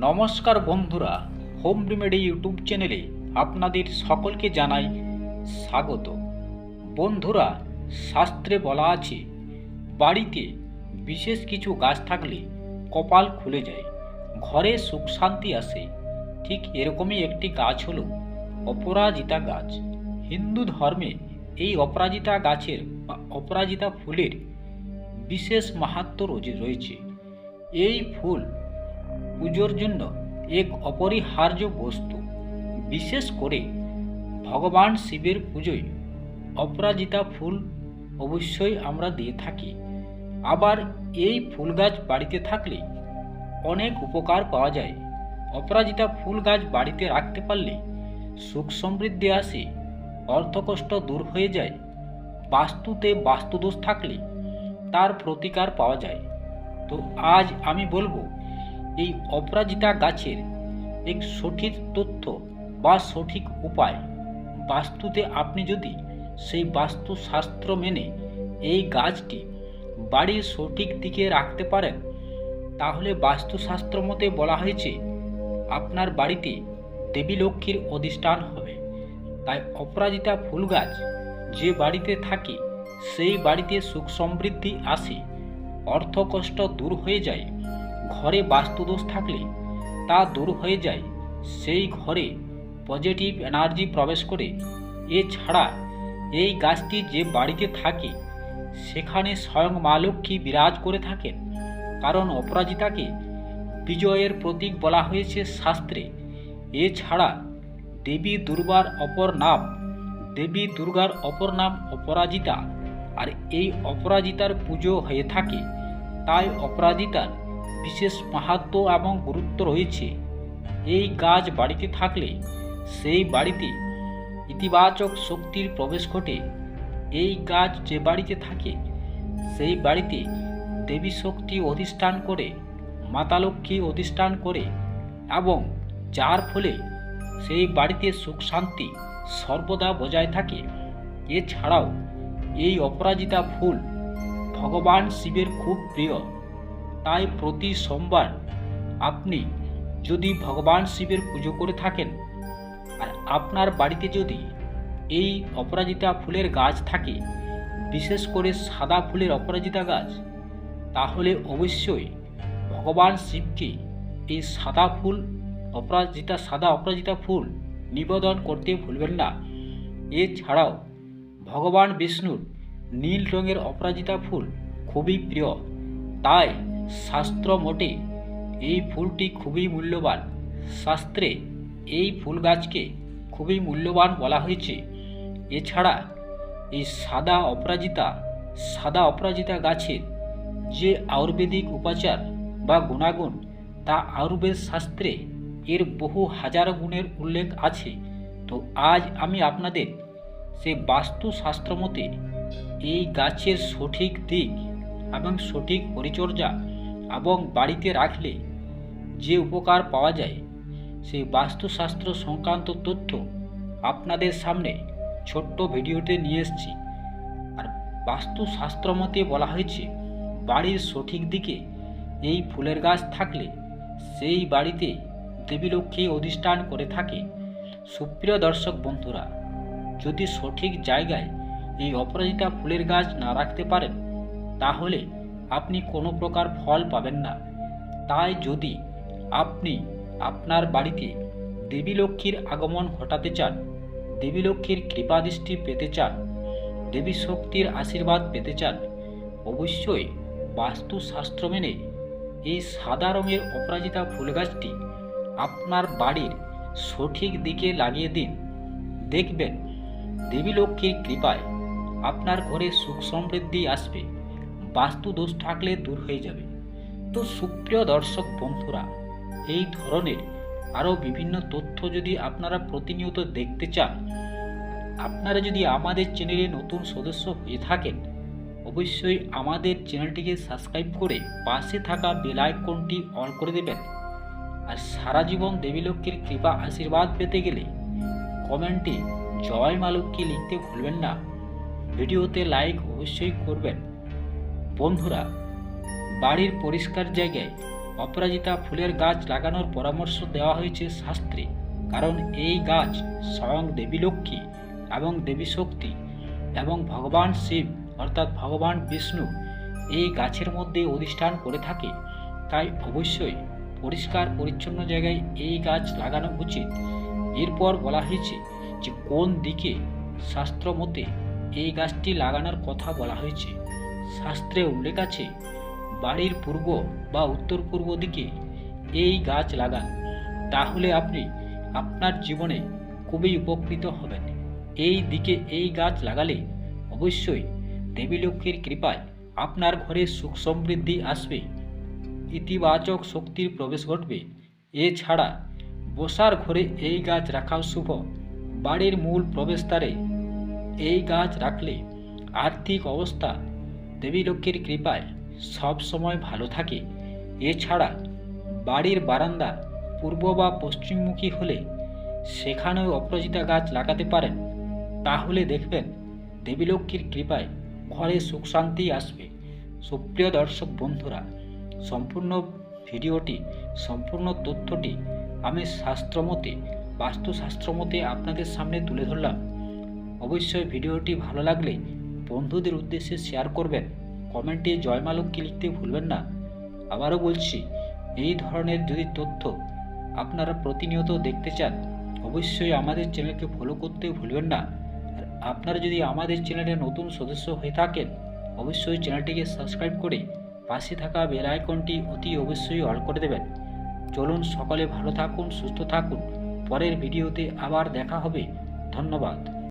নমস্কার বন্ধুরা, home remedy YouTube চ্যানেলে আপনাদের সকলকে জানাই স্বাগত। বন্ধুরা, শাস্ত্রে বলা আছে, বাড়িতে বিশেষ কিছু গাছ থাকলে কপাল খুলে যায়, ঘরে সুখ শান্তি আসে। ঠিক এরকমই একটি গাছ হল অপরাজিতা গাছ। হিন্দু ধর্মে এই অপরাজিতা গাছের বা অপরাজিতা ফুলের বিশেষ মাহাত্ম রয়েছে। এই ফুল পুজোর জন্য এক অপরিহার্য বস্তু। বিশেষ করে ভগবান শিবের পুজোয় অপরাজিতা ফুল অবশ্যই আমরা দিয়ে থাকি। আবার এই ফুল গাছ বাড়িতে থাকলে অনেক উপকার পাওয়া যায়। অপরাজিতা ফুল গাছ বাড়িতে রাখতে পারলে সুখ সমৃদ্ধি আসে, অর্থকষ্ট দূর হয়ে যায়, বাস্তুতে বাস্তুদোষ থাকলে তার প্রতিকার পাওয়া যায়। তো আজ আমি বলব এই অপরাজিতা গাছের এক সঠিক তথ্য বা সঠিক উপায়। বাস্তুতে আপনি যদি সেই বাস্তুশাস্ত্র মেনে এই গাছটি বাড়ির সঠিক দিকে রাখতে পারেন, তাহলে বাস্তুশাস্ত্র মতে বলা হয়েছে, আপনার বাড়িতে দেবী লক্ষ্মীর অধিষ্ঠান হবে। তাই অপরাজিতা ফুল গাছ যে বাড়িতে থাকে, সেই বাড়িতে সুখ সমৃদ্ধি আসে, অর্থকষ্ট দূর হয়ে যায় ঘরে বাস্তুদোষ থাকলে তা দূর হয়ে যায়। সেই ঘরে পজিটিভ এনার্জি প্রবেশ করে। এছাড়া এই গাছটি যে বাড়িতে থাকে, সেখানে স্বয়ং মা লক্ষ্মী বিরাজ করে থাকেন। কারণ অপরাজিতাকে বিজয়ের প্রতীক বলা হয়েছে শাস্ত্রে। এছাড়া দেবী দুর্গার অপর নাম, দেবী দুর্গার অপর নাম অপরাজিতা। আর এই অপরাজিতার পুজো হয়ে থাকে। তাই অপরাজিতার বিশেষ মাহাত্ম এবং গুরুত্ব রয়েছে। এই গাছ বাড়িতে থাকলে সেই বাড়িতে ইতিবাচক শক্তির প্রবেশ ঘটে। এই গাছ যে বাড়িতে থাকে, সেই বাড়িতে দেবী শক্তি অধিষ্ঠান করে, মাতা লক্ষ্মী অধিষ্ঠান করে এবং যার ফলে সেই বাড়িতে সুখ শান্তি সর্বদা বজায় থাকে। এছাড়াও এই অপরাজিতা ফুল ভগবান শিবের খুব প্রিয়। তাই প্রতি সোমবার আপনি যদি ভগবান শিবের পুজো করে থাকেন, আর আপনার বাড়িতে যদি এই অপরাজিতা ফুলের গাছ থাকে, বিশেষ করে সাদা ফুলের অপরাজিতা গাছ, তাহলে অবশ্যই ভগবান শিবকে এই সাদা ফুল, অপরাজিতা, সাদা অপরাজিতা ফুল নিবেদন করতে ভুলবেন না। এছাড়াও ভগবান বিষ্ণুর নীল রঙের অপরাজিতা ফুল খুবই প্রিয়। তাই শাস্ত্র মোটে এই ফুলটি খুবই মূল্যবান। শাস্ত্রে এই ফুল গাছকে খুবই মূল্যবান বলা হয়েছে। এছাড়া এই সাদা অপরাজিতা সাদা অপরাজিতা গাছের যে আয়ুর্বেদিক উপাচার বা গুণাগুণ, তা আয়ুর্বেদ শাস্ত্রে এর বহু হাজার গুণের উল্লেখ আছে। তো আজ আমি আপনাদের সেই বাস্তুশাস্ত্র মতে এই গাছের সঠিক দিক এবং সঠিক পরিচর্যা এবং বাড়িতে রাখলে যে উপকার পাওয়া যায়, সেই বাস্তুশাস্ত্র সংক্রান্ত তথ্য আপনাদের সামনে ছোট্ট ভিডিওতে নিয়ে এসেছি। আর বাস্তুশাস্ত্র মতে বলা হয়েছে, বাড়ির সঠিক দিকে এই ফুলের গাছ থাকলে সেই বাড়িতে দেবী লক্ষ্মী অধিষ্ঠান করে থাকে। সুপ্রিয় দর্শক বন্ধুরা, যদি সঠিক জায়গায় এই অপরাজিতা ফুলের গাছ না রাখতে পারেন, তাহলে আপনি কোনো প্রকার ফল পাবেন না। তাই যদি আপনি আপনার বাড়িতে দেবী লক্ষ্মীর আগমন ঘটাতে চান, দেবী লক্ষ্মীর কৃপাদৃষ্টি পেতে চান, দেবী শক্তির আশীর্বাদ পেতে চান, অবশ্যই বাস্তুশাস্ত্র মেনে এই সাদা রঙের অপরাজিতা ফুল গাছটি আপনার বাড়ির সঠিক দিকে লাগিয়ে দিন। দেখবেন দেবী লক্ষ্মীর কৃপায় আপনার ঘরে সুখ সমৃদ্ধি আসবে। বাস্তু দোষ থাকলে দূর হয়ে যাবে। তো সুপ্রিয় দর্শক বন্ধুরা, এই ধরনের আরও বিভিন্ন তথ্য যদি আপনারা প্রতিনিয়ত দেখতে চান, আপনারা যদি আমাদের চ্যানেলে নতুন সদস্য হয়ে থাকেন, অবশ্যই আমাদের চ্যানেলটিকে সাবস্ক্রাইব করে পাশে থাকা বেল আইকনটি অন করে দেবেন। আর সারা জীবন দেবী লক্ষ্মীর কৃপা আশীর্বাদ পেতে গেলে কমেন্টে জয় মা লক্ষ্মী লিখতে ভুলবেন না। ভিডিওতে লাইক অবশ্যই করবেন। বন্ধুরা, বাড়ির পরিষ্কার জায়গায় অপরাজিতা ফুলের গাছ লাগানোর পরামর্শ দেওয়া হয়েছে শাস্ত্রে, কারণ এই গাছ স্বয়ং দেবী লক্ষ্মী এবং দেবী শক্তি এবং ভগবান শিব, অর্থাৎ ভগবান বিষ্ণু, এই গাছের মধ্যে অধিষ্ঠান করে থাকে। তাই অবশ্যই পরিষ্কার পরিচ্ছন্ন জায়গায় এই গাছ লাগানো উচিত। এরপর বলা হয়েছে যে কোন দিকে শাস্ত্র মতে এই গাছটি লাগানোর কথা বলা হয়েছে। শাস্ত্রে উল্লেখ আছে, বাড়ির পূর্ব বা উত্তর পূর্ব দিকে এই গাছ লাগান, তাহলে আপনি আপনার জীবনে খুবই উপকৃত হবেন। এই দিকে এই গাছ লাগালে অবশ্যই দেবী লক্ষ্মীর কৃপায় আপনার ঘরে সুখ সমৃদ্ধি আসবে, ইতিবাচক শক্তির প্রবেশ ঘটবে। এছাড়া বসার ঘরে এই গাছ রাখাও শুভ। বাড়ির মূল প্রবেশদ্বারে এই গাছ রাখলে আর্থিক অবস্থা দেবী লক্ষ্মীর কৃপায় সব সময় ভালো থাকে। এছাড়া বাড়ির বারান্দা পূর্ব বা পশ্চিমমুখী হলে সেখানেও অপরাজিতা গাছ লাগাতে পারেন। তাহলে দেখবেন দেবী লক্ষ্মীর কৃপায় ঘরে সুখ শান্তি আসবে। সুপ্রিয় দর্শক বন্ধুরা, সম্পূর্ণ ভিডিওটি, সম্পূর্ণ তথ্যটি আমি শাস্ত্রমতে, বাস্তুশাস্ত্রমতে আপনাদের সামনে তুলে ধরলাম। অবশ্যই ভিডিওটি ভালো লাগলে বন্ধুদের উদ্দেশ্যে শেয়ার করবেন। কমেন্টে জয়মা লক্ষ্মী লিখতে ভুলবেন না। আবারও বলছি, এই ধরনের যদি তথ্য আপনারা প্রতিনিয়ত দেখতে চান, অবশ্যই আমাদের চ্যানেলকে ফলো করতে ভুলবেন না। আর আপনারা যদি আমাদের চ্যানেলে নতুন সদস্য হয়ে থাকেন, অবশ্যই চ্যানেলটিকে সাবস্ক্রাইব করে পাশে থাকা বেল আইকনটি অতি অবশ্যই অল করে দেবেন। চলুন সকলে ভালো থাকুন, সুস্থ থাকুন। পরের ভিডিওতে আবার দেখা হবে। ধন্যবাদ।